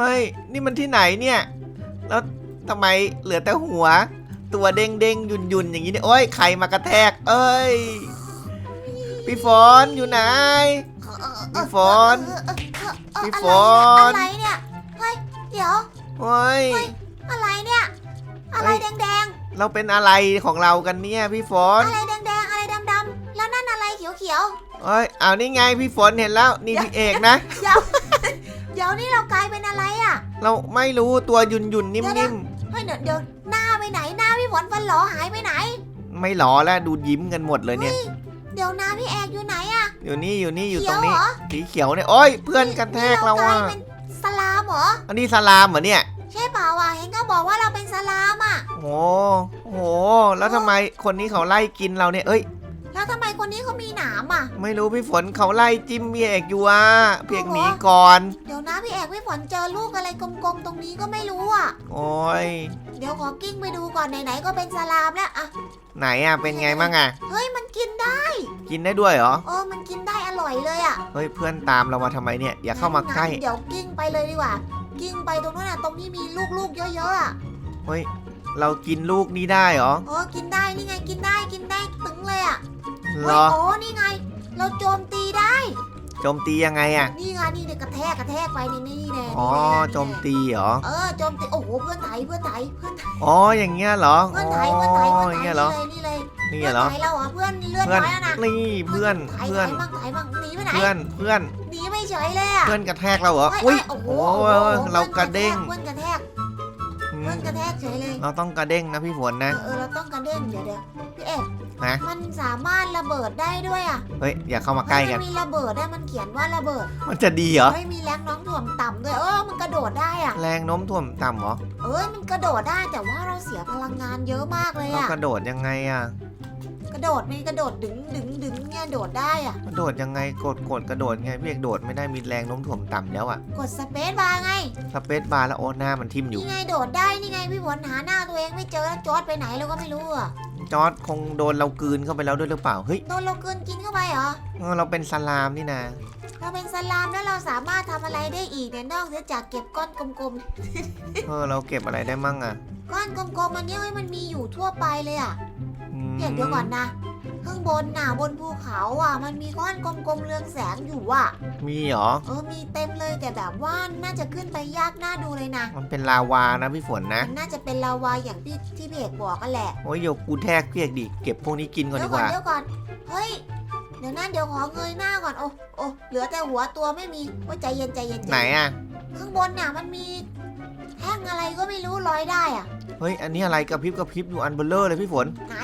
ฮ้ย นี่มันที่ไหนเนี่ย แล้วทำไมเหลือแต่หัว ตัวเด้งเด้งๆยุนยุนๆอย่างนี้เนี่ยโอ้ยใครมากระแทก เอ้ย พี่ฝนอยู่ไหน พี่ฝน พี่ฝน อะไรเนี่ย เฮ้ย เดี๋ยวโอ้ยเฮ้ย อะไรเนี่ย อะไรเฮ้ยแดงเราเป็นอะไรของเรากันเนี่ยพี่ฝๆนอะไรแดงๆ อะไรดำๆ แล้วนั่นอะไรเขียวเอ้ย เอานี่ไงพี่ฝนเห็นแล้ว นี่พี่เอกนะๆเดี๋ยวเดี๋ยวนี่เรากลายเป็นอะไรอะ เราไม่รู้ตัวยุนยุนๆนิ่เดี๋ยวมเฮ้ยเดี๋ยวเดี๋ยวหน้าไปไหนหน้าพี่ฝนฟันหลอหายไปไหนๆไม่หลอแล้วดูยิ้มกันหมดเลยเนี่ยเฮ้ยเดี๋ยวหน้าพี่แอกอยู่ไหนอะอยู่นี่อยู่นี่อยู่เขีตรยวงเหนี้รอสีเขียวเนี่ยโอ้ยเพื่อนกันแทกเรานี่อะกลายเป็นสลามเหรออันนี้สลามเหรอเนี่ยใช่เปล่าวะเห็นก็บอกว่าเราเป็นสลามอะโอ้โหแล้วทำไมคนนี้เขาไล่กินเราเนี่ยเอ้ยแล้วทำไม คนนี้เขามีหนามอะ ไม่รู้พี่ฝนเขาไล่จิ้มพี่เอกอยู่อะพี่เอกหนีก่อน เดี๋ยวนะพี่แอกพี่ฝนเจอลูกอะไรกลมๆตรงนี้ก็ไม่รู้อะ โอ้ย เดี๋ยวขอกิ้งไปดูก่อนไหนๆก็เป็นสลามแล้วอะไหนอะเป็นไงมั่งอะ เฮ้ยมันกินได้ กินได้ด้วยเหรอ เออมันกินได้อร่อยเลยอะเฮ้ยเพื่อนตามเรามาทำไมเนี่ยอย่าเข้ามาใกล้งั้นเดี๋ยวกิ้งไปเลยดีกว่า กิ้งไปตรงนู้นน่ะตรงที่มีลูกๆเยอะๆอะเฮ้ยเรากินลูกนี้ได้เหรอเออกินได้ นี่ไง กินได้ กินได้ตึงเลยอะ เหรเฮ้ยอโอ้นี่ไง เราโจมตีได้ โจมตียังไงอะ นี่ไงนี่เดี๋ยวกระแทกกระแทกไปนี่นี่แน่อ๋อนี่แน่โจมตีเหรอ เออโจมตีโอ้โหเพื่อนไถเพื่อนไถเพื่อนไถอ๋ออย่างเงี้ยเหรอ เพื่อ๋อนอไถเพื่อนไถเพื่อนอย่างไถเงี้ยเหรอ นี่เลยนี่นี่เลยเหรอไถเราเหรอเพื่อนเลื่อนเพื่อนน้อยแล้วนะนี่เพื่อนไถเพื่อนไถบ้างไถบ้างหนีไปไหนเพื่อนเพื่อนหนีไม่เฉยเลยอะ เพื่อนกระแทกเราเหรอเฮ้อุ้ยโอ้โหโอ้ยเรากระเด้ง เพื่อนกระแทกอื เพื่อมนกระแทกเฉยเลยเราต้องกระเด้งนะพี่ฝนเอนะอเออเราต้องกระเด้งเดี๋ยวเดี๋ยวพี่เอกฮะมันสามารถระเบิดได้ด้วยอะเฮ้ยอย่าเข้ามาใกล้กัน มันมีระเบิดได้มันเขียนว่าระเบิดมันจะดีเหรอไม่มีแรงโน้องถ่วงต่ำด้วยเออมันกระโดดได้อะ แรงโน้มถ่วงต่ำเหรอเออมันกระโดดได้แต่ว่าเราเสียพลังงานเยอะมากเลยเราอะกระโดดยังไงอะ กระโดดมันกระโดดดึงดึงดึงเนี่ยโดดได้อะ กระโดดยังไงกดกดกระโดดไงพี่เอกโดดไม่ได้มีแรงโน้มถ่วงต่ำแล้วอะกดสเปซบาร์ไง สเปซบาร์แล้วโอ้หน้ามันทิ่มอยู่ นี่ไงโดดได้นี่ไงพี่ฝนหาหน้าตัวเองไม่เจอแล้วจอร์ดไปไหนเราก็ไม่รู้อะจอร์ดคงโดนเรากลืนเข้าไปแล้วด้วยหรือเปล่าเฮ้ยโดนเราเกินกินเข้าไปเหรอเออเราเป็นสลามนี่นะเราเป็นสลามแล้วเราสามารถทำอะไรได้อีกเนี่ยนอกเหนือจากเก็บก้อนกลมเออเราเก็บอะไรได้มั่งอะๆก้อนกลมๆมันเนี่ยเฮ้ยมันมีอยู่ทั่วไปเลยอะอืม เนี่ยเดี๋ยวก่อนนะข้างบนน่ะบนภูเขาอะ มันมีก้อนกลมๆเรืองแสงอยู่อะ มีเหรอ เออมีเต็มเลยแต่แบบว่าน่าจะขึ้นไปยากน่าดูเลยนะ มันเป็นลาวานะพี่ฝนนะ มันน่าจะเป็นลาวาอย่างที่ที่พี่เอกบอกกันแหละ โอ้ยโยกกูแทกพี่เอกดิ เก็บพวกนี้กินก่อนเดี๋ดียวกก่อนว่า เดี๋ยวก่อน เฮ้ย เดี๋ยวนั่นเดี๋ยวขอเงยหน้าก่อน โอ้โอ้เหลือแต่หัวตัวไม่มีว่าใจเย็นใจเย็นใจไหนเย็นอะ ข้างบนน่ะมันมีแท่งอะไรก็ไม่รู้ลอยได้อะ เฮ้ย อันนี้อะไรกระพริบกระพริบอยู่อันเบลเลอร์เลยพี่ฝน ไหน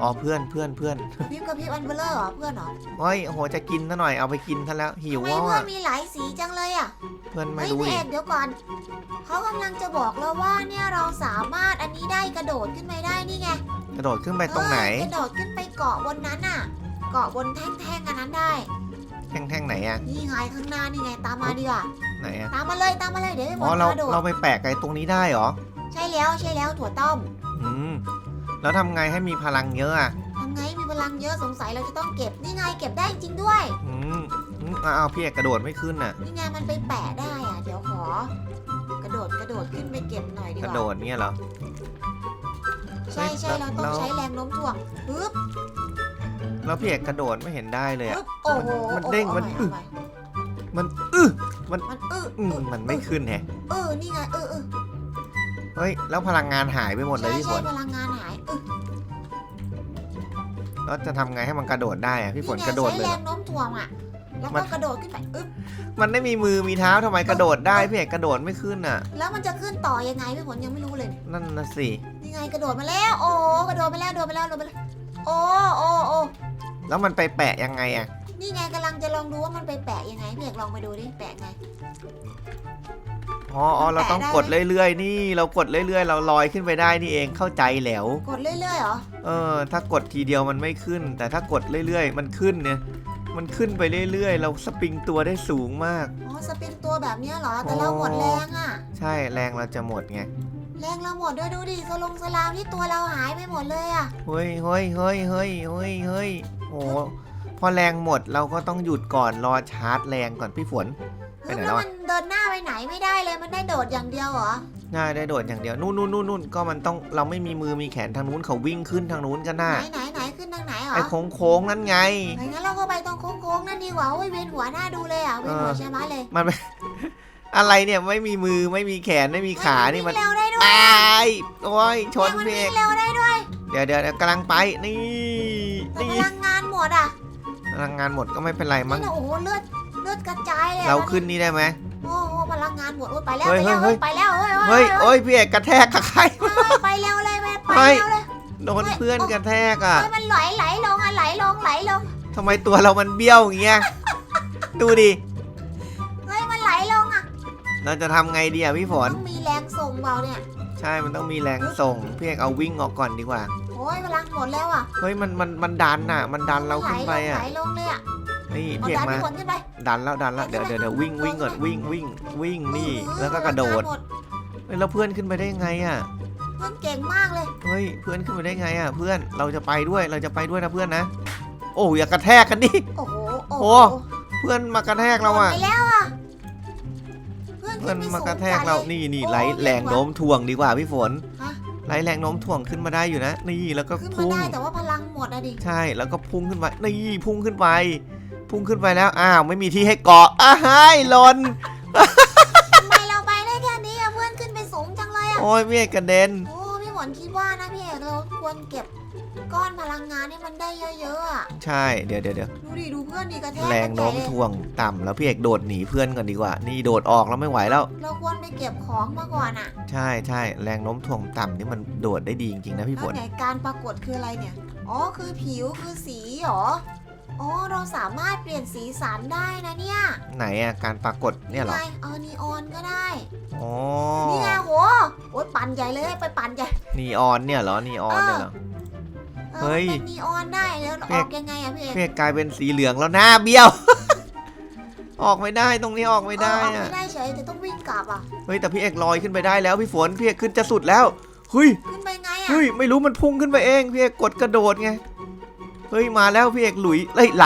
อ๋อเพื่อนเพื่อนเพื่อนกระพริบกระพริบอันเบลเลอร์เหรอเพื่อนเหรอเฮ้ยโอ้โหจะกินซะหน่อยเอาไปกินซะแล้วหิวทำไมแล้วเพื่ออะนมีหลายสีจังเลยอะเพื่อนไม่เฮ้ยรู้พี่ดิเอกเดี๋ยวก่อนเขากำลังจะบอกเราว่าเนี่ยเราสามารถอันนี้ได้กระโดดขึ้นไปได้นี่ไงกระโดดขึ้นไปตรงไหน เออกระโดดขึ้นไปเกาะบนนั้นน่ะ เกาะบนแท่งๆอันนั้นได้ แท่งแท่งไหนอะนี่ไงข้างหน้านี่ไงตามมาดีกว่าไหนอะตามมาเลยตามมาเลยเดี๋ยวให้หมอ๋อดเรากระโดดเราไปแปะไกลตรงนี้ได้เหรอ ใช่แล้วใช่แล้วถั่วต้มอืมแล้วทำไงให้มีพลังเยอะอะทำไงมีพลังเยอะสงสัยเราจะต้องเก็บนี่ไงเก็บได้จริงด้วย อืมอืมอ้าวพี่เอกกระโดดไม่ขึ้นอะ นี่ไงมันไปแปะได้อะเดี๋ยวขอ กระโดดกระโดดขึ้นไปเก็บหน่อยดีกกระว่าโดดเนี่ยเหรอ ใช่ใช่เฮ้ยเราต้องแล้ว ใช้แรงโน้มถ่วงปึ๊บแล้วพี่เอกกระโดดไม่เห็นได้เลยอะ ปึ๊บโอ้โหมันเด้งอามันใหอึเอาใหมันอื้อมันอึอืมมันไม่ขึ้นแฮะ เออนี่ไงเออเออ เฮ้ย แล้วพลังงานหายไปหมดเลยใช่พี่ฝใช่นพลังงานหายเออแล้วจะทำไงให้มันกระโดดได้อะพี่ฝนไงกระโดดใช้เลยแรเหรอ งโน้มถ่วงอะ แล้วมัก็น กระโดดขึ้นไปอึ๊บมันไม่มีมือมีเท้าทำไมกระโดดได้พี่เอกกระโดดไม่ขึ้นอะ แล้วมันจะขึ้นต่อยังไงพี่ฝนยังไม่รู้เลย นั่นนะสินี่ไงกระโดดมาแล้ว โอ้กระโดดไปแล้วโดดไปแล้วโดดไปแล้วโอ้โอ้โอ้แล้วมันไปแปะยังไงอะ นี่ไงกำลังจะลองดูว่ามันไปแปะยังไงพี่เอกลองไปดูดิแปะไง อ๋ออ๋อเราต้องแปะได้กดเรื่อย ๆ นี่ เรากดเรื่อย ๆ เราลอยขึ้นไปได้นี่เองเข้าใจแล้ว กดเรื่อยๆเหรอ เออ ถ้ากดทีเดียวมันไม่ขึ้น แต่ถ้ากดเรื่อย ๆ มันขึ้นเนี่ย มันขึ้นไปเรื่อย ๆ เราสปริงตัวได้สูงมาก อ๋อ สปินตัวแบบเนี้ยเหรอ แต่เราหมดแรงอะ ใช่ แรงเราจะหมดไง แรงเราหมดด้วยดูดิสลงสลามที่ตัวเราหายไปหมดเลยอะ เฮ้ยเฮ้ยเฮ้ยเฮ้ยเฮ้ยเฮ้ยโอ้โหพอแรงหมดเราก็ต้องหยุดก่อนรอชาร์จแรงก่อนพี่ฝน ไปเฮ้ยไหนแล้แล้ววมัอะนเดินหน้าไปไหนไม่ได้เลยมันได้โดดอย่างเดียวเหรอน่าได้โดดอย่างเดียว นู่นนู่นนู่นนู่นก็มันต้องเราไม่มีมือมีแขนทางนู้นเขาวิ่งขึ้นทางนู้นกันน่ะไหนไหนไหนขึ้นทางไหนเหรอไอ้โค้งโค้งๆนั่นไง ไหนงั้นเราก็ไปตรงโค้งๆนั่นดีกว่าโอ้ยเวียนหัวหน้าดูเลยอะเวียนหัวเออ ใช่ไหมเลยมัน อะไรเนี่ยไม่มีมือไม่มีแขนไม่มีขานี่มันวิ่งเร็วได้ด้วตยายโอ้ยชนมันพี่เอวิ่กงเร็วได้ด้วยเดี๋ยวเดี๋ยวเดี๋ยวกำลังไปนี่แต่นี่พลังงานหมดอะพลังงานหมดก็ไม่เป็นไรมั้นี่งนะโอ้โหเลือด เลือดกระจายเลยอะเราขึ้นนี่ได้ไหมโอ้โหพลังงานหมดโอ้ยไปแล้วเฮ้ไปยแล้วเฮ้ยไปแล้วเฮ้ยเฮ้ยโอ้ยพี่เอกกระแทกกับใครเฮ้ยเฮ้ยไปเร็วเลยไปไปเฮ้ยเร็วเลยโดนเพื่อนกระแทกอะเฮ้ยมันไหลไหลลงอะไหลลงไหลลงทำไมตัวเรามันเบี้ยวอย่างเงี้ยดูดิเฮ้ยมันไหลลงอะเราจะทำไงดีอะพี่ฝนต้องมีแรงส่งเบาเนี่ยใช่มันต้องมีแรงส่งพี่เอกเอาวิ่งออกก่อนดีกว่าโอ้ยพลังหมดแล้วอะเฮ้ยมันมันมันดันอะ มันดันเราขึ้นไปอะไหลลงเลยอะ นี่เอาพี่เอกดันมาพี่ฝนขึ้นไป ดันแล้วดันแล้วเดี๋ยวเดี๋ยวเดี๋ยววิ่งวิ่งก่อนวิ่งวิ่งวิ่งนี่เออแล้วก็กระโดดพลังงานหมเฮ้ยแล้วเพื่อนขึ้นไปได้ยังไงอะเพื่อนเก่งมากเลยเฮ้ยเพื่อนขึ้นไปได้ไงอะเพื่อนเราจะไปด้วยเราจะไปด้วยนะเพื่อนนะ โอ้อย่ากระแทกกันดิ โอ้โหโอ้โอ้เพื่อนมากระแทกเราอะหมดไปแล้วอะเพื่อนเพื่ขึ้อนนไปมาสูกระงแทกจัดเราเลยนี่นี่โอ้ไหลเก่งแรงว่ะโน้มถ่วงดีกว่าพี่ฝนฮะ ไหลแรงโน้มถ่วงขึ้นมาได้อยู่นะ นี่แล้วก็ขึ้นมาพุ่งได้แต่ว่าพลังหมดอะดิใช่แล้วก็พุ่งขึ้นไปนี่พุ่งขึ้นไป พุ่งขึ้นไปแล้ว อ้าว ไม่มีที่ให้เกาะอ้าวเฮ้ยหล่นทำไมเราไปได้แค่นี้อะเพื่อนขึ้นไปสูงจังเลยอะโอ้ยเมฆกระเด็น โอ้พี่หมอนคิดว่านะพี่เอกเราควรเก็บก้อนพลังงานให้มันได้เยอะๆอะใช่ เดี๋ยวเดี๋ยวเดี๋ยวดูดิดูเพื่อนดีกระแทกแรงโน้มกระจายเลยถ่วงต่ำแล้วพี่เอกโดดหนีเพื่อนก่อนดีกว่า นี่โดดออกแล้วไม่ไหวแล้ว เราควรไปเก็บของมาก่อนอะใช่ใช่แรงโน้มถ่วงต่ำนี่มันโดดได้ดีจริงๆนะพี่แล้ฝวนไหนการปรากฏคืออะไรเนี่ย อ๋อคือผิวคือสีเหรอ อ๋อเราสามารถเปลี่ยนสีสันได้นะเนี่ยไหนอะการปรากฏเนี่ยเหรอไงเออนีออนก็ได้อ๋อนี่ไงโหโอ้ยปั่นใหญ่เลยไปปั่นใหญ่นีออนเนี่ยเหรอนีออนเนี่ยเหรอออเฮ้ยเป็นนีออนได้แล้วเพีอยอกยังไงอะพี่เอกพี่เอกกลายเป็นสีเหลืองแล้วหน้าเบี้ยว ออกไม่ได้ตรงนี้ออกไม่ได้เออออกอะไม่ได้เฉยแต่ต้องวิ่งกลับอะเฮ้ยแต่พี่เอกลอยขึ้นไปได้แล้วพี่ฝนพี่เอกขึ้นจะสุดแล้วเฮ้ยขึ้นไปไงอะเฮ้ยไม่รู้มันพุ่งขึ้นไปเองพี่เอกกดกระโดดไง เฮ้ยมาแล้วพี่เอกหลุยเอ้ยไหล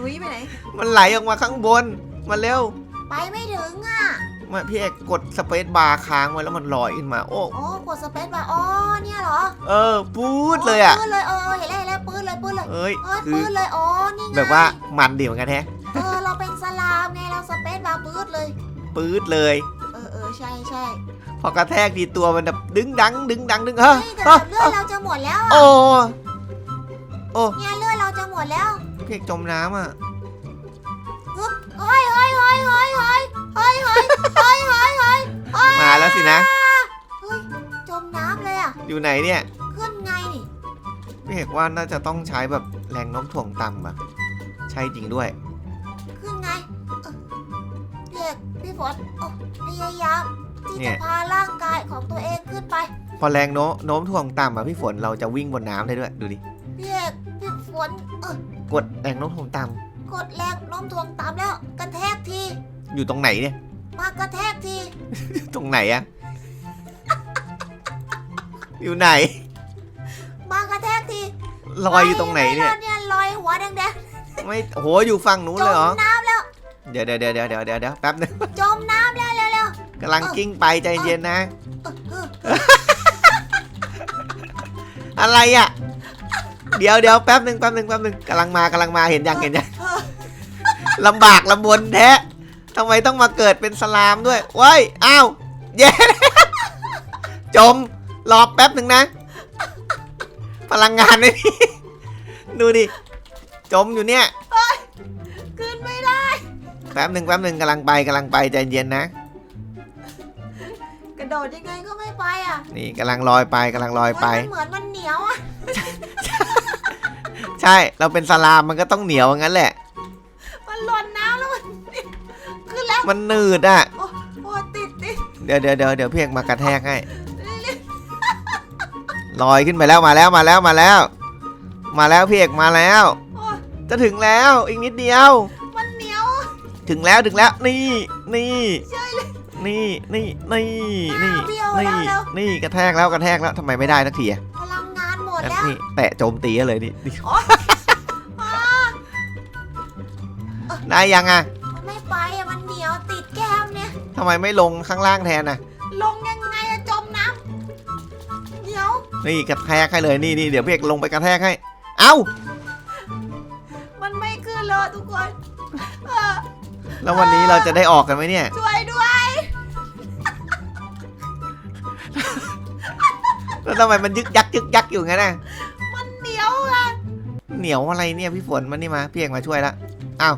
ลุยไปไหน มันไหลออกมาข้างบน มาเร็วไปไม่ถึงอะ มาพี่เอกกดสเปซบาร์ค้างไว้แล้วมันลอยขึ้นมา โอ้ โอ้กดสเปซบาร์อ๋อเนี่ยเหรอเออปูดเลยอะ ปื้ดเลยเออเออเห็นแล้วเห็นแล้วปื้ดเลยปื้ดเลยเอ้ยเอ้ยคือปื้ดเลยอ๋อนี่ไงแบบว่ามันดีเหมือนกันแฮะเออเราเป็นสลามไงเราสเปซบาร์ปื้ดเลย ปืดเลย เออเออใช่ใช่พอกระแทกดีตัวมันแบบดึงดังดึงดังดึงเฮ้เฮ้ยยแต่แบบเลือดเราจะหมดแล้วอะโอ้ เนี่ยเลือดเราจะหมดแล้วพี่เอกจมน้ำอะฮึบเฮ้ยเฮ้ยเฮ้ยเฮ้ยเฮ้ยเฮ้ยเฮ้ยเฮ้ยเฮ้ยเฮ้ยเฮ้ยมาแล้วสินะ เฮ้ยจมน้ำเลยอะ อยู่ไหนเนี่ยขึ้นไงนี่พี่เอกว่าน่าจะต้องใช้แบบแรงโน้มถ่วงต่ำอะใช่จริงด้วย ขึ้นไงเออพี่เอกพี่ฝนโอ้พยายามที่เนี่จะย พาร่างกายของตัวเองขึ้นไป พอแรงโน้มโน้มถ่วงต่ำอะพี่ฝนเราจะวิ่งบนน้ำได้ด้วยดูดิพี่เอกพี่ ฝนเออกดแรงโน้มถ่วงต่กดแรงโน้มถ่วงตามแล้ว กระแทกทีำอยู่ตรงไหนเนี่ย มากระแทกที ตรงไหนอะ อยู่ไหน มากระแทกทีลอยอยู่ตรงไหนเนี่ยปเนี่ยลอยหัวแดงไม่โหอยู่ฝั่งนู้นๆจเลยเหรอมน้ำแล้วเดี๋ยวเดี๋ยวเดี๋ยวเดี๋ยวเดี๋ยวเดี๋ยวเดี๋ยวแป๊บนึงจมน้ำแล้วเร็วกำลังกิ้งไปใจเย็นนะ ๆเออเอออะไรอะ เดี๋ยวเดี๋ยวแป๊บหนึ่งแป๊บหนึ่งแป๊บหนึ่งกำลังมากำลังมาเห็นยังเห็นยังเออลำบากลำบนแท้ทำไมต้องมาเกิดเป็นสลามด้วยเว้ยอ้าวเย้จมรอแป๊บหนึ่งนะ พลังงานไม่มีดูดิจมอยู่เนี่ยขึ้นไม่ได้ แป๊บหนึ่งแป๊บหนึ่งกำลังไปกำลังไปใจเย็นนะกระโดดยังไงก็ไม่ไปอะ นี่กำลังลอยไปกำลังลอยไปมันเหมือนมันเหนียวอะ ใช่ เราเป็นสลามมันก็ต้องเหนียวอย่างนั้นแหละ มันหล่นน้ำแล้วมันขึ้นแล้วมันหนืดอะ โอ้โอ้ติดติดเดี๋ยวเดี๋ยวเดี๋ยวเดี๋ยวพี่เอกมากระแทกให้ลอยขึ้นไปแล้วมาแล้วมาแล้วมาแล้ว มาแล้วพี่เอกมาแล้ว โอ้ยจะถึงแล้วอีกนิดเดียว มันเหนียวถึงแล้วถึงแล้วนี่นี่ใช่เลย นี่นี่นี่นี่เบี้ยวนี่แล้วแล้ว นี่กระแทกแล้วกระแทกแล้วทำไมไม่ได้สักทีอะ แล้ว นี่แตะโจมตีเลยนี่นี่อ๋อได้ยังอะมันไม่ไปอะมันเหนียวติดแก้มเนี่ย ทำไมไม่ลงข้างล่างแทนน่ะ ลงยังไงอะจมน้ำเดี๋ยว นี่กระแทกให้เลยนี่นี่เดี๋ยวพี่เอกลงไปกระแทกให้ เอ้า มันไม่ขึ้นเลยทุกคนเออแล้ววันนี้เราจะได้ออกกันไหมเนี่ย ช่วยด้วย แล้วทำไมมันยึกยักยึกยักอยู่งั้นน่ะมันเหนียวอะเหนียวอะไรเนี่ยพี่ฝนมันนี่มาพี่เอกมาช่วยละอ้าว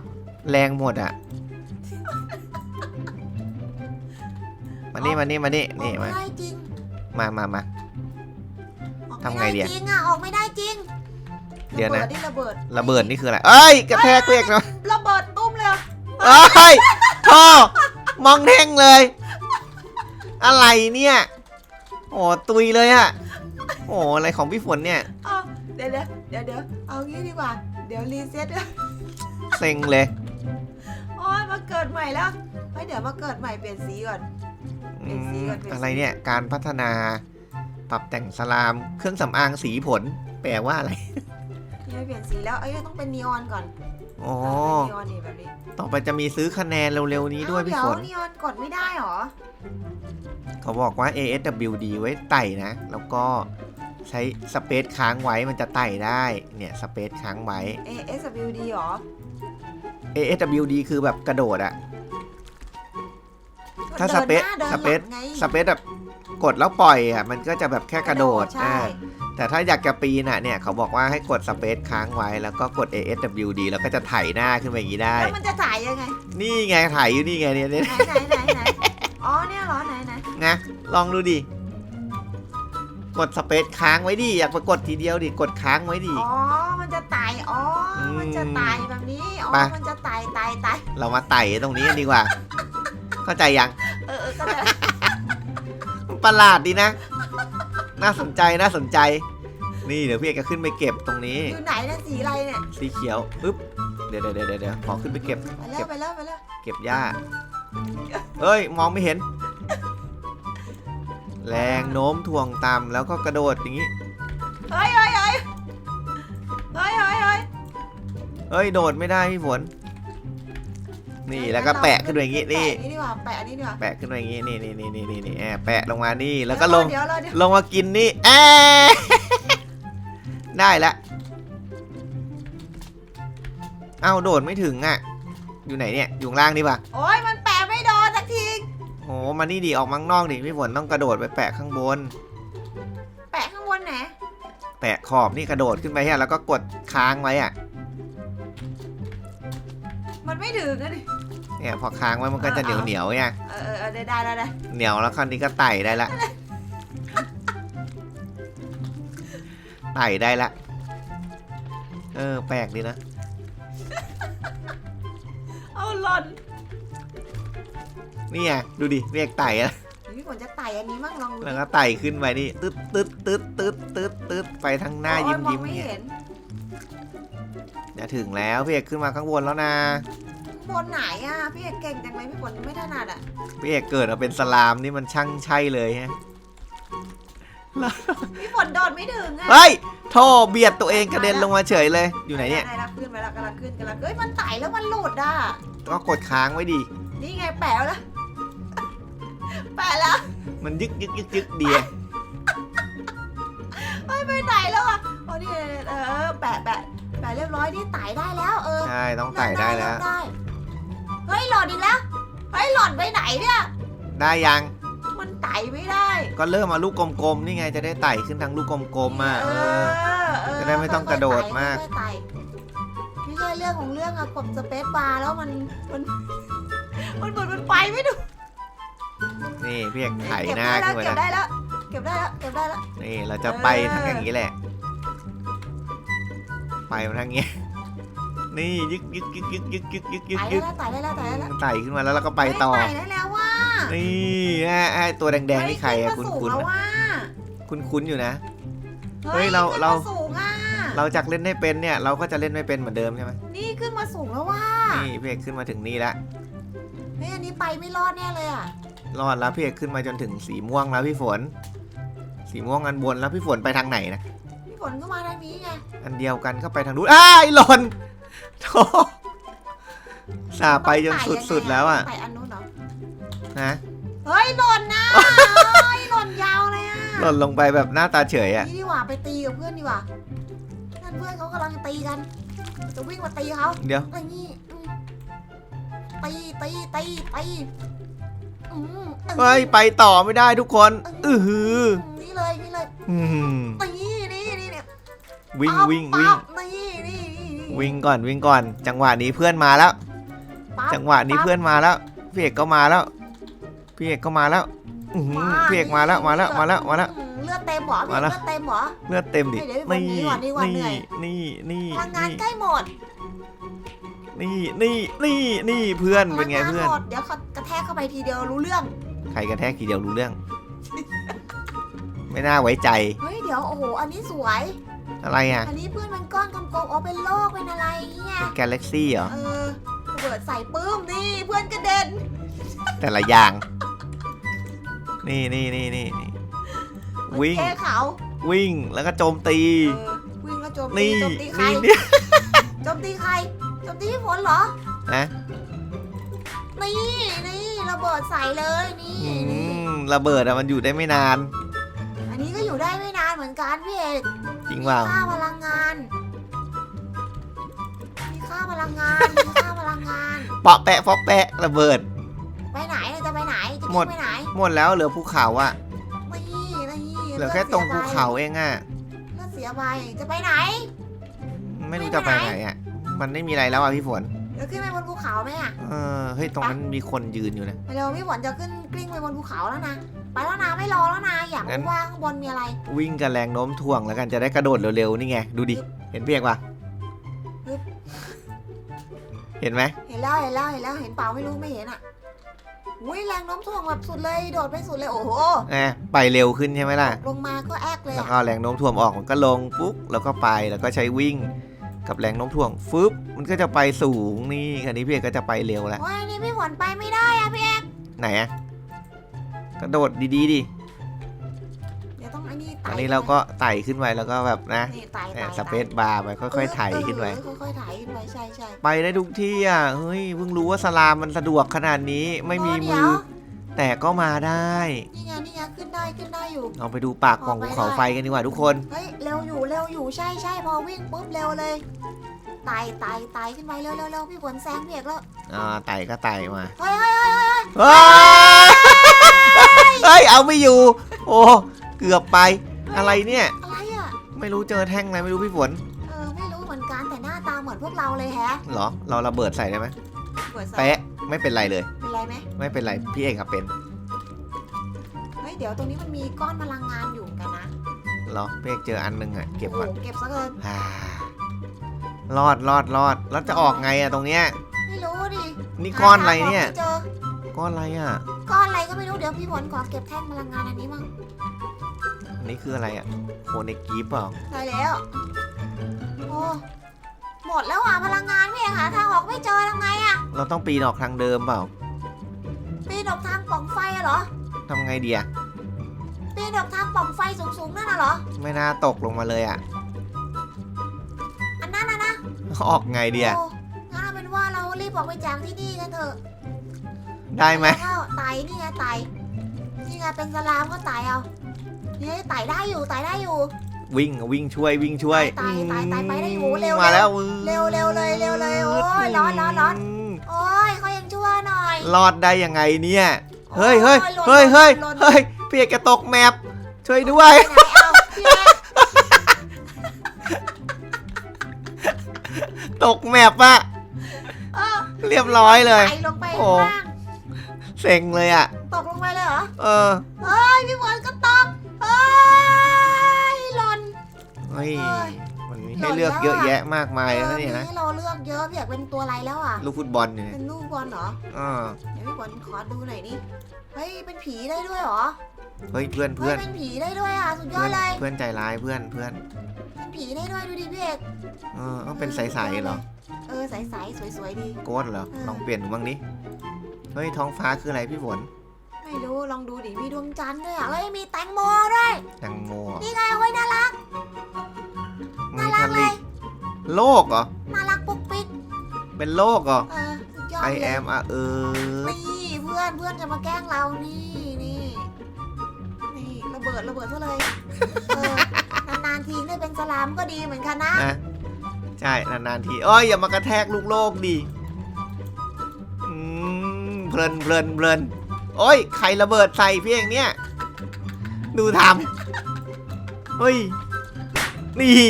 แรงหมดอะมานี่มานี่มานี่ออนี่กมาไม่ได้จริงมามามา ออกทำไม่ไงดีได้อะจริงอะออกไม่ได้จริงเดี๋ยวนะระบิระเบิดระเบิดนี่คืออะไรเอ้ยกระแทกพี่เอกเนาะระเบิดตุ้มเลยอะเอ้ยท่อมองเท่งเลย อะไรเนี่ย โอ้ตุยเลยอะโอ้อะไรของพี่ฝนเนี่ยเอาเดี๋ยวเดี๋ยวเดี๋ยวเดี๋ยวเอางี้ดีกว่า เดี๋ยวรีเซ็ตเซ็งเลยโอ้ยมาเกิดใหม่แล้วเฮ้ยเดี๋ยวมาเกิดใหม่เปลี่ยนสีก่อน เปลี่ยนสีก่อนเปลี่ยนสี อะไรเนี่ย การพัฒนาปรับแต่งสลาม เครื่องสำอางสีผล แปลว่าอะไร นี่เปลี่ยนสีแล้วเอ้ยต้องเป็นนีออนก่อน อ๋อเป็นนีออนนี่แบบนี้ต่อไปจะมีซื้อคะแนนเร็วๆนี้ด้วยพี่เอ้าฝเดี๋ยวนนีออนกดไม่ได้หรอ เขาบอกว่า ASWD ไว้ไต่นะ แล้วก็ใช้สเปซค้างไว้มันจะไต่ได้ เนี่ยสเปซค้างไว้ A S W D หรอ ASWD คือแบบกระโดดอะ ถ้าดินสเปซหน้าดินสเปซหลังไงสเปซแบบกดแล้วปล่อยอะมันก็จะแบบแค่กระโดด ใช่ อ่า แต่ถ้าอยากจะปีนอะเนี่ยเขาบอกว่าให้กดสเปซค้างไว้แล้วก็กด ASWD แล้วก็จะไถหน้าขึ้นไปอย่างนี้ได้ แล้วมันจะถ่ายยังไง นี่ไงไถอยู่นี่ไงเนี่ยเนี่ยไหนไหนไหนไหนอ๋อเนี่ยเหรอไหนไหนนะลองดูดิ กดสเปซค้างไว้ดิอยากไปกดทีเดียวดิกดค้างไว้ดิ อ๋อ มันจะตายอ๋ออมมันจะตายแบบนี้อ๋อไป มันจะตายตายตายเรามาไต่ตรงนี้กันดีกว่า เข้าใจยังเออเออก็จะประหลาดดีนะ น่าสนใจน่าสนใจ นี่เดี๋ยวพี่เอกจะขึ้นไปเก็บตรงนี้ อยู่ไหนเนี่ยสีอะไรเนี่ยสีเขียวปึ๊บเดี๋ยวเดี๋ยวเดี๋ยวเดี๋ยวขอขึ้นไปเก็บ ไปแล้วไปแล้วไปแล้วเก็บหญ้าเอ้ยมองไม่เห็น แรงโน้มถ่วงต่ำแล้วก็กระโดดอย่างนี้เฮ้ยเฮ้ยเฮ้ยเฮ้ยเฮ้ยเฮ้ยเอ้ยโดดไม่ได้พี่ฝน นี่แล้วก็แปะขึ้นไปอย่างนี้นี่ แปะอันนี้ดีกว่าแปะอันนี้ดีกว่าแปะขึ้นไปอย่างนี้นี่นี่นี่นี่นี่นี่แอบแปะลงมานี่แล้วก็ลงเดี๋ยวเราเดี๋ยวลงมากินนี่แอได้ละเอ้าโดดไม่ถึงอะ อยู่ไหนเนี่ยอยู่ข้างล่างนี่ปะโอ้ยมันแปะไม่โดนสักทีโอ้มานี่ดิออกมาข้างนอกดิพี่ฝนต้องกระโดดไปแปะข้างบน แปะข้างบนไหนแปะขอบนี่กระโดดขึ้นไปฮะแล้วก็กดค้างไว้อะมันไม่ถึงอะดิ เนี่ยพอค้างไว้มันก็จะเหนียวเหนียวๆไงเออเออเออได้ได้ได้ได้เหนียวแล้วคราวนี้ก็ไต่ได้ละไต่ได้ละเออแปลกดีนะเอาหล่นนี่ไงดูดิเรียกไต่อะพี่ฝนจะไต่อันนี้มั่งลองดูแล้วก็ไต่ขึ้นไปนี่ตึ๊ดตึ๊ดตึ๊ดตึ๊ดตึ๊ดตึ๊ดไปทางหน้าโอ้ยิ้มมองยิ้มไม่เนี่ยเห็นจะถึงแล้วพี่เอกขึ้นมาข้างบนแล้วนะข้าง บนไหนอะพี่เอกเก่งจังเลยพี่ฝนไม่ถนัดอะพี่เอกเกิดมาเป็นสลามนี่มันช่างใช่เลยฮะพี่ฝนโดดไม่ถึงอะเฮ้ยท่อเบียดตัวเองกระเด็นลงมาเฉยเลย อยู่ไหนเนี่ยได้แล้วขึ้นไปแล้วกำลังขึ้นกำลังเอ้ยมันไต่แล้วมันหลุดอะก็กดค้างไว้ดินี่ไงแปะแล้วแปะแล้ว มันยึกยึกยึกยึกเดียเฮ้ยไปไหนแล้วอะโอ้นี่เออแปะแปะแปะเรียบร้อยนี่ไต่ได้แล้ว เออใช่ต้องไต่ได้แล้วได้ เฮ้ยหล่นอีกแล้วเฮ้ยหล่นไปไหนเนี่ย ได้ยัง มันไต่ไม่ได้ ก็เริ่มมาลูกกลมๆนี่ไงจะได้ไต่ขึ้นทางลูกกลมๆอะเอเอออเออจะได้ไม่ต้องกระโดดมาก ค่อยๆไต่ไม่ใช่เรื่องของเรื่องอะกดสเปซบาร์แล้วมันมัน มันเหมือนมันไปไม่ถูกนี่พี่เอกไถเก็บหน้าได้ขึ้แล้วนไปเก็บแล้วได้แล้ว เก็บได้แล้ว เก็บได้แล้ว นี่เราจะไปเออทางอย่างนี้แหละ ไปมาทางเงี้ย นี่ยึกยึกยึกยึกยึกยึกยึกยึกไต่ยึได้กแล้วไต่ได้แล้วไต่ได้แล้วไต่ขึ้นมาแล้วเราก็ไปต่อเฮ้ยไต่ได้แล้วว่านี่ไอ้ไอ้ตัวแดงๆนี่ใครอะเฮ้คุยณขึ้นคุณมาสูงแล้วว่าคุณคุณอยู่นะเฮ้ยเราขึ้นเรามสูงอะเราจากเล่นให้เป็นเนี่ย เราก็จะเล่นไม่เป็นเหมือนเดิมใช่ไหมนี่ขึ้นมาสูงแล้วว่านี่พี่เอกขึ้นมาถึงนี่แล้วเฮ้ยอันนี้ไปไม่รอดแน่เลยอะรอดแล้วพี่เอกขึ้นมาจนถึงสีม่วงแล้วพี่ฝน สีม่วงอันบนแล้วพี่ฝนไปทางไหนนะพี่ฝนก็มาทางนี้ไงอันเดียวกันก็ไปทางนู้นอ้ายหล่น โธ่สาไปจนสุดๆแล้วอะไต่อันนู้นเหรอ นะ เฮ้ยหล่นนะเฮ้ยหล่นยาวเลยอะหล่นลงไปแบบหน้าตาเฉยอะนี่ดีกว่าไปตีกับเพื่อนดีกว่านั่นเพื่อนเขากำลังตีกันจะวิ่งมาตีเขาเดี๋ยว ไอ้นี่อืมตีตีตีตีอืมเฮ้ย ไปต่อไม่ได้ทุกคน อือหือนี่เลยนี่เลยอืมตีนี่นี่เนี่ยวิ่งปั๊บวิ่งวิ่ง ปั๊บนี่นี่นี่นี่ วิ่งก่อนวิ่งก่อน จังหวะนี้เพื่อนมาแล้ว ปั๊บจังหวะนี้เพื่อนมาแล้วพี่เอกก็มาแล้วพี่เอกก็มาแล้วอื้อหือพี่เอกมาแล้วมาแล้วมาแล้วมาแล้ว อืมเลือดเต็มเหรอพี่มาแล้วเลือดเต็มเหรอ เลือดเต็มดิเดี๋ยวเดี๋ยวนี่วันนี้ก่อนดีกว่าเหนื่นี่อย นี่นี่พลังงานนี่ใกล้หมดนี่นี่นี่นี่เพื่อนเป็นไงพลัเพื่อน หมดเดี๋ยวเขากระแทกเข้าไปทีเดียวรู้เรื่อง ใครกระแทกทีเดียวรู้เรื่อง ไม่น่าไว้ใจ เฮ้ยเดี๋ยวโอ้โหอันนี้สวย อะไรอะ อันนี้เพื่อนมันก้อนกลมๆอ๋อเป็นโลกเป็นอะไรเนี่ยกาแล็กซี่เหรอ เออระเบิดใส่ปื้มนี่เพื่อนกระเด็น แต่ละอย่าง นี่นี่นี่นี่นี่วิ่ง แก้เขาวิ่งแล้วก็โจมตี เออวิ่งแล้วโจมตีนี่โจมตีใครนี่นี่โจมตีใครโจมตีพี่ฝนเหรอ นะนี่นี่ระเบิดใส่เลยนี่อืนี่มระเบิดอะมันอยู่ได้ไม่นาน อันนี้ก็อยู่ได้ไม่นานเหมือนกันพี่เอก จริงเปล่า ค่าพลังงาน มีค่าพลังงาน มีค่าพลังงาน เปาะแปะเปาะแปะระเบิด ไปไหนเราจะไปไหน จะหมวิ่ดงไปไหนหมดแล้วเหลือภูเขาอะนี่นี่เหลือแค่ตรงภูเขาเองอะเลือดเสียไปจะไปไหน ไม่รู้จะไปไหนอะมันไม่มีอะไรแล้วอะพี่ฝนเดี๋ยวขึ้นไปบนภูเขาไหมอะ เออเฮ้ยตรงนั้นมีคนยืนอยู่นะไปเร็วพี่ฝนจะขึ้นกลิ้งไปบนภูเขาแล้วนะ ไปแล้วนะไม่รอแล้วนะอยากงั้น รู้ว่าข้างบนมีอะไร วิ่งกับแรงโน้มถ่วงแล้วกันจะได้กระโดดเร็วๆนี่ไง ดูดิ เห็นเพียกปะฮึบ เห็นไหมเห็นแล้วเห็นแล้วเห็นแล้วเห็นเปล่าไม่รู้ไม่เห็นอะอุ้ยแรงโน้มถ่วงแบบสุดเลยโดดไปสุดเลยโอ้โหแอบไปเร็วขึ้นใช่ไหมล่ะ ลงมาก็แอกเลยแล้วอะก็แรงโน้มถ่วงออกมันก็ลงปุ๊บแล้วก็ไปแล้วก็ใช้วิ่ง กับแรงโน้มถ่วงฟึบมันก็จะไปสูงนี่คันนี้พี่เอกก็จะไปเร็วแล้วโอ้ยนี่พี่ฝนไปไม่ได้อะพี่เอกไหนอะ กระโดดดีๆดิเดี๋ยวต้องไอ้นี่ไต่อันนี้เราก็ไต่ขึ้นไปแล้วก็แบบนะนี่ไต่เนี่ไต่ยสเปซบาร์ไปค่อยๆไถขึ้นไป เออค่อยๆไถขึ้นไปใช่ใช่ไปได้ทุกที่อะ เฮ้ย เพิ่งรู้ว่าสลามมันสะดวกขนาดนี้ไม่มีมือ แต่ก็มาได้ นี่ไงนี่ไงขึ้นได้ขึ้นได้อยู่ เราไปดูปากกล่องภูเขาไฟกันดีกว่าทุกคน เฮ้ยเร็วอยู่เร็วอยู่ใช่ใช่พอวิ่งปุ๊บเร็วเลยไต่ไต่ไต่ขึ้นไปเร็วเร็วเร็วพี่ฝนแซงพี่เอกแล้ว อ่า ไต่ก็ไต่มา เฮ้ยเฮ้ยเฮ้ยเฮ้ยเฮ้ย เฮ้ยเอาไม่อยู่ โอ้เกือบไปอะไรเนี่ย อะไรอะ ไม่รู้เจอแท่งอะไรไม่รู้พี่ฝนเออไม่รู้เหมือนกันแต่หน้าตาเหมือนพวกเราเลยแฮะเหรอเราระเบิดใส่ได้ไหมเปิดใส่เป๊ะไม่เป็นไรเลย เป็นไรไหมไม่เป็นไรพี่เอกอะเป็นเฮ้ยเดี๋ยวตรงนี้มันมีก้อนพลังงานอยู่เหมือนกันนะเหรอพี่เอกเจออันหนึงอะเก็บโอ้ก่อนโหเก็บซะเกินอ่ารอดรอดรอดแล้วจะออกไงอะตรงเนี้ยไม่รู้ดินี่ก้อนอะไรเนี่ย หาทางออกไม่เจอก้อนอะไรอะ ก้อนอะไรก็ไม่รู้เดี๋ยวพี่ฝนขอเก็บแท่งพลังงานอันนี้มั่งอันนี้คืออะไรอะโคเนกีเปล่าได้แล้วโอ้หมดแล้วอะพลังงานพี่เอกหาทางออกไม่เจอทำไงอะเราต้องปีนออกทางเดิมเปล่าปีนออกทางปล่องไฟอะเหรอทำไงดีอะปีนออกทางปล่องไฟสูงๆนั่นน่ะเหรอไม่น่าตกลงมาเลยอะอันนั้นนะนะออกไงดีอะโอ้งั้นเอาเป็นว่าเรารีบออกไปจากที่นี่กันเถอะ ได้ไหมแล้วก็ไต่นี่ไงไต่นี่ไงเป็นสลามก็ไต่เอานี่ไต่ได้อยู่ไต่ได้อยู่วิ่งวิ่งช่วยวิ่งช่วยตายตายตายไปได้อยู่เร็วมาแล้วเร็วเร็วเลยเร็วเลยโอ้ยร้อนร้อนร้อนโอ้ยเขายังชั่วหน่อยรอดได้ยังไงเนี่ยเฮ้ยเฮ้ยเฮ้ยเฮ้ยเฮ้ยพี่เอกจะตกแมปช่วยด้วยตกแมปอะเรียบร้อยเลยโอ้ ซ็งเลยอะตกลงไปเลยเหรอ เออเฮ้ยพี่ฝนก็ตกเฮ้ยหล่น เฮ้ยเฮ้ย มันมีให้เลือกเยอะแยะมากมายแล้วเนี่ยนะให้เราเลือกเยอะพี่อยากเป็นตัวอะไรแล้วอะ ลูกฟุตบอลเนี่ยเป็นลูกบอลเหรอ อ่าเดี๋ยวพี่ฝนขอดูหน่อยดิเฮ้ยเป็นผีได้ด้วยเหรอเฮ้ยเพื่อนเฮ้เพื่ยอนเป็นผีได้ด้วยอะสุดยอเพื่อดนเลย เพื่อนใจร้ายเพื่อนเพื่อนเป็นผีได้ด้วยดูดิพี่เอกเออต้องเป็นใสๆเหรอ เออใสๆสวยๆดี โกดเหรอเออลองเปลี่ยนดูบ้างดิ เฮ้ยท้องฟ้าคืออะไรพี่ฝนไม่รู้ลองดูดิมีดวงจันทร์ด้วยอะเฮ้ยมีแตงโมด้วยแตงโมเหรอนี่ไงเอาไว้น่ารักมีน่ารัทะกเลเลย โลกเหรอน่ารักปุ๊กปิ๊กเป็นโลกเหรอ เออสุดยอด I เลย am a earth นี่เพื่อนอนเพื่อนจะมาแกล้งเรานี่นี่นี่ระเบิดระเบิดซะเลยเออนานๆทีได้เป็นสลามก็ดีเหมือนกันนะ นะใช่นานๆทีโอ้ยอย่ามากระแทกลูกโลกดิอืมเพ ลินเพลินเพลินโอ้ยใครระเบิดใส่พี่เองเนี่ย ดูทำเฮ้ย นี่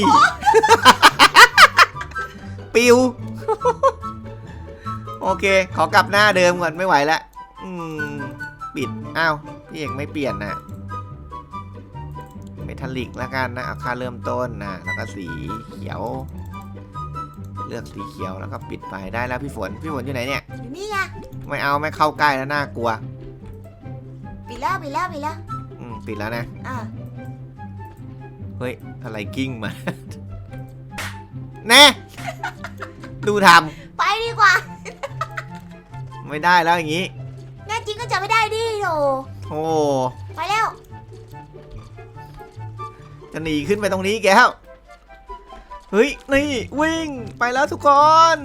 ปิว โอเค ขอกลับหน้าเดิมก่อนไม่ไหวแล้วอืมปิด อ้าว พี่เอกไม่เปลี่ยนนะเมทัลลิกแล้วกันนะเอาค่าเริ่มต้นนะ แล้วก็สีเขียว เลือกสีเขียวแล้วก็ปิดไฟได้แล้วพี่ฝน พี่ฝนอยู่ไหนเนี่ย อยู่นี่ไงไม่เอาไม่เข้าใกล้แล้วน่ากลัว ปิดแล้วปิดแล้วปิดแล้วอืมปิดแล้วนะอ่าเฮ้ยอะไรกิ้งมา แน่ดูทไปดีกว่าำไม่ได้แล้วอย่างนี้ แน่จริงก็จะไม่ได้ดิโถโอ้ไปแล้ว จะหนีขึ้นไปตรงนี้แก้ว เฮ้ย นี่ วิ่งไปแล้วทุกคน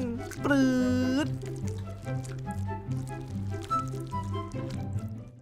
ปรื้